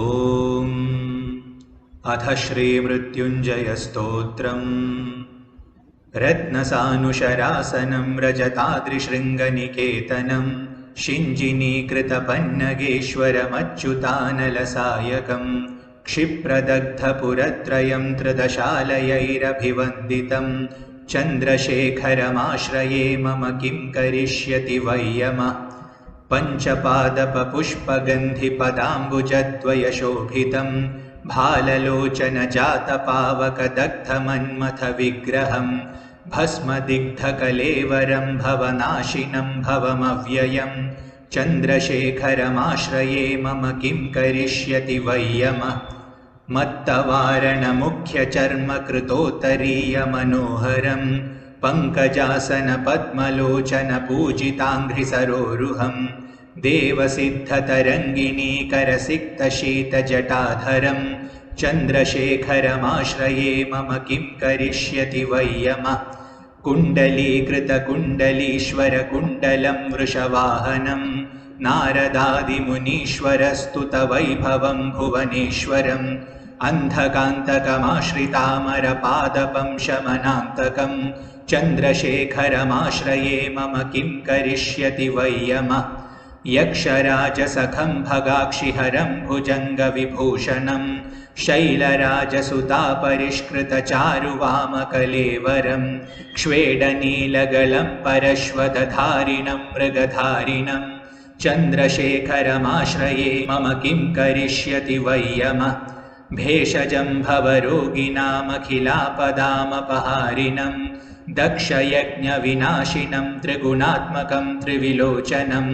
ॐ अथ श्रीमृत्युञ्जयस्तोत्रम् रत्नसानुशरासनं रजताद्रिशृङ्गनिकेतनं शिञ्जिनीकृतपन्नगेश्वरमच्युतानलसायकं क्षिप्रदग्धपुरत्रयं त्रिदशालयैरभिवन्दितं चन्द्रशेखरमाश्रये मम किं करिष्यति वै यमः पञ्चपादपपुष्पगन्धिपदाम्बुजद्वयशोभितं भाललोचनजातपावकदग्धमन्मथविग्रहं भस्मदिग्धकलेवरं भवनाशिनं भवमव्ययं चन्द्रशेखरमाश्रये मम किं करिष्यति वै यमः मत्तवारणमुख्यचर्मकृतोत्तरीयमनोहरं पङ्कजासनपद्मलोचनपूजिताङ्घ्रिसरोरुहं देवसिद्धतरङ्गिनीकरसिक्तशीतजटाधरं चन्द्रशेखरमाश्रये मम किं करिष्यति वै यमः कुण्डलीकृतकुण्डलीश्वरकुण्डलं वृषवाहनं नारदादिमुनीश्वरस्तुतवैभवं भुवनेश्वरम् अन्धकान्तकमाश्रितामरपादपं शमनान्तकं चन्द्रशेखरमाश्रये मम किं करिष्यति वै यमः? यक्षराजसखं भगाक्षिहरं भुजङ्गविभूषणं शैलराजसुतापरिष्कृतचारुवामकलेवरं क्ष्वेडनीलगलं परश्वदधारिणं मृगधारिणं चन्द्रशेखरमाश्रये मम किं करिष्यति वै यमः भेषजं भवरोगिणामखिलापदामपहारिणं दक्षयज्ञविनाशिनं त्रिगुणात्मकं त्रिविलोचनं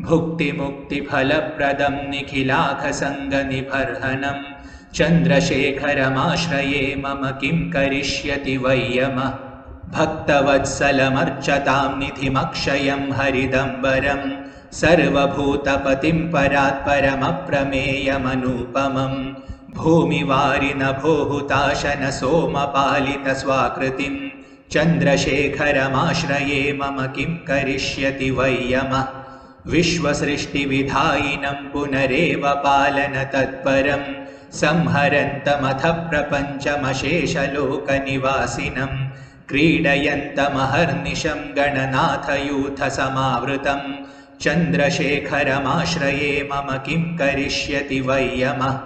भुक्तिमुक्तिफलप्रदं निखिलाखसङ्गनिबर्हनं चन्द्रशेखरमाश्रये मम किं करिष्यति वै यमः। भक्तवत्सलमर्चतां निधिमक्षयं हरिदम्बरं सर्वभूतपतिं परात्परमप्रमेयमनुपमम् भूमिवारिनभोहुताशनसोमपालितस्वाकृतिं चन्द्रशेखरमाश्रये मम किं करिष्यति वै यमः विश्वसृष्टिविधायिनं पुनरेव पालनतत्परं संहरन्तमथ प्रपञ्चमशेषलोकनिवासिनं क्रीडयन्तमहर्निशं गणनाथयूथसमावृतं। चन्द्रशेखरमाश्रये मम किं करिष्यति वै यमः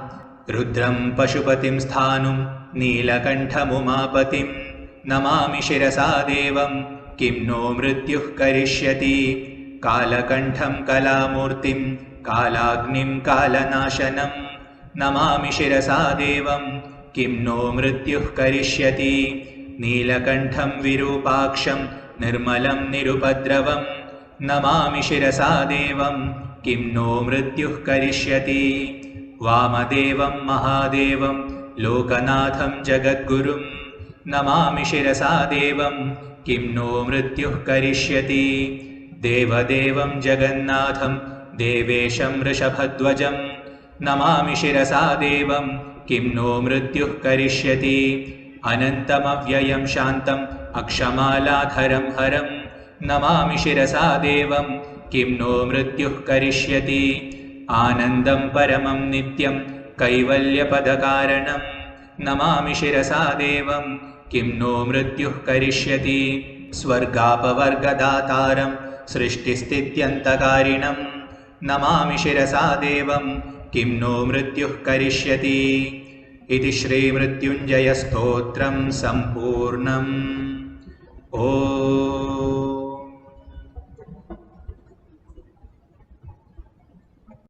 रुद्रं पशुपतिं स्थाणुं नीलकण्ठमुमापतिं नमामि शिरसा देवं किं नो मृत्युः करिष्यति। कालकण्ठं कलामूर्तिं कालाग्निं कालनाशनं नमामि शिरसा देवं किं नो मृत्युः करिष्यति। नीलकण्ठं विरूपाक्षं निर्मलं निरुपद्रवं नमामि शिरसा देवं किं नो मृत्युः करिष्यति वामदेवं महादेवं लोकनाथं जगद्गुरुं नमामि शिरसा देवं किं नो मृत्युः करिष्यति। देवदेवं जगन्नाथं देवेशं वृषभध्वजं नमामि शिरसा देवं किं नो मृत्युः करिष्यति। अनन्तमव्ययं शान्तम् अक्षमालाधरं हरं नमामि शिरसा देवं किं नो मृत्युः करिष्यति आनन्दं परमं नित्यं कैवल्यपदकारणं नमामि शिरसा देवं किं नो मृत्युः करिष्यति। स्वर्गापवर्गदातारं सृष्टिस्थित्यन्तकारिणं नमामि शिरसा देवं किं नो मृत्युः करिष्यति। इति श्रीमृत्युञ्जयस्तोत्रं सम्पूर्णम्। ओ